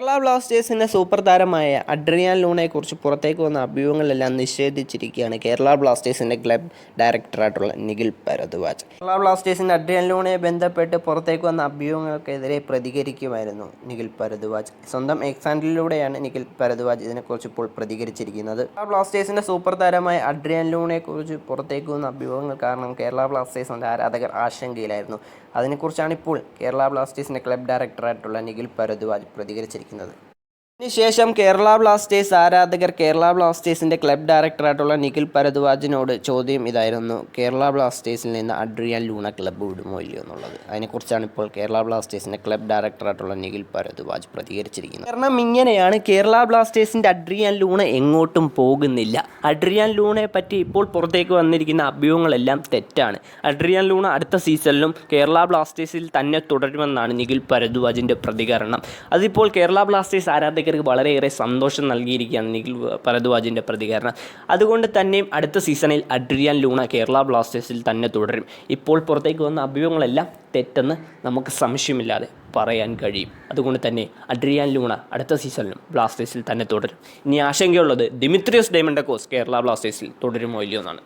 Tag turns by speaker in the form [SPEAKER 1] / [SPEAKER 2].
[SPEAKER 1] കേരള ബ്ലാസ്റ്റേഴ്സിന്റെ സൂപ്പർ താരമായ അഡ്രിയാൻ ലൂണയെക്കുറിച്ച് പുറത്തേക്ക് വന്ന അഭ്യൂഹങ്ങളെല്ലാം നിഷേധിച്ചിരിക്കുകയാണ് കേരള ബ്ലാസ്റ്റേഴ്സിന്റെ ക്ലബ് ഡയറക്ടറായിട്ടുള്ള നിഖിൽ ഭരദ്വാജ്. കേരള ബ്ലാസ്റ്റേഴ്സിന്റെ അഡ്രിയാൻ ലൂണയെ ബന്ധപ്പെട്ട് പുറത്തേക്ക് വന്ന അഭ്യൂഹങ്ങൾക്കെതിരെ പ്രതികരിക്കുമായിരുന്നു നിഖിൽ ഭരദ്വാജ്. സ്വന്തം എക്സാൻഡിലൂടെയാണ് നിഖിൽ ഭരദ്വാജ് ഇതിനെക്കുറിച്ച് ഇപ്പോൾ പ്രതികരിച്ചിരിക്കുന്നത്. കേരള ബ്ലാസ്റ്റേഴ്സിന്റെ സൂപ്പർ താരമായ അഡ്രിയാൻ ലൂണയെക്കുറിച്ച് പുറത്തേക്ക് വന്ന അഭ്യൂഹങ്ങൾ കാരണം കേരള ബ്ലാസ്റ്റേഴ്സിന്റെ ആരാധകർ ആശങ്കയിലായിരുന്നു. അതിനെക്കുറിച്ചാണ് ഇപ്പോൾ കേരള ബ്ലാസ്റ്റേഴ്സിന്റെ ക്ലബ് ഡയറക്ടറായിട്ടുള്ള നിഖിൽ ഭരദ്വാജ് പ്രതികരിച്ചിരിക്കുന്നത്. nada. ഇതിനുശേഷം കേരള ബ്ലാസ്റ്റേഴ്സ് ആരാധകർ കേരള ബ്ലാസ്റ്റേഴ്സിന്റെ ക്ലബ് ഡയറക്ടറായിട്ടുള്ള നിഖിൽ ഭരദ്വാജിനോട് ചോദ്യം ഇതായിരുന്നു. കേരള ബ്ലാസ്റ്റേഴ്സിൽ നിന്ന് അഡ്രിയാൻ ലൂണ ക്ലബ്ബ് വിടുമോ ഇല്ലയോ എന്നുള്ളത്. അതിനെക്കുറിച്ചാണ് ഇപ്പോൾ കേരള ബ്ലാസ്റ്റേഴ്സിന്റെ ക്ലബ് ഡയറക്ടറായിട്ടുള്ള നിഖിൽ ഭരദ്വാജ് പ്രതികരിച്ചിരിക്കുന്നത്. കാരണം ഇങ്ങനെയാണ് കേരള ബ്ലാസ്റ്റേഴ്സിന്റെ അഡ്രിയാൻ ലൂണ എങ്ങോട്ടും പോകുന്നില്ല. അഡ്രിയാൻ ലൂണയെ പറ്റി ഇപ്പോൾ പുറത്തേക്ക് വന്നിരിക്കുന്ന അഭ്യൂഹങ്ങളെല്ലാം തെറ്റാണ്. അഡ്രിയാൻ ലൂണ അടുത്ത സീസണിലും കേരള ബ്ലാസ്റ്റേഴ്സിൽ തന്നെ തുടരുമെന്നാണ് നിഖിൽ ഭരദ്വാജിന്റെ പ്രതികരണം. അതിപ്പോൾ കേരള ബ്ലാസ്റ്റേഴ്സ് ആരാധകർക്ക് വളരെയേറെ സന്തോഷം നൽകിയിരിക്കുകയാണ് നിഖിൽ ഭരദ്വാജിന്റെ പ്രതികരണം. അതുകൊണ്ട് തന്നെയും അടുത്ത സീസണിൽ അഡ്രിയാൻ ലൂണ കേരള ബ്ലാസ്റ്റേഴ്സിൽ തന്നെ തുടരും. ഇപ്പോൾ പുറത്തേക്ക് വന്ന അഭ്യൂഹങ്ങളെല്ലാം തെറ്റെന്ന് നമുക്ക് സംശയമില്ലാതെ പറയാൻ കഴിയും. അതുകൊണ്ട് തന്നെ അഡ്രിയാൻ ലൂണ അടുത്ത സീസണിലും ബ്ലാസ്റ്റേഴ്സിൽ തന്നെ തുടരും. ഇനി ആശങ്കയുള്ളത് ദിമിത്രിയസ് ഡയമണ്ടക്കോസ് കേരള ബ്ലാസ്റ്റേഴ്സിൽ തുടരുമോ ഇല്ലയോ എന്നാണ്.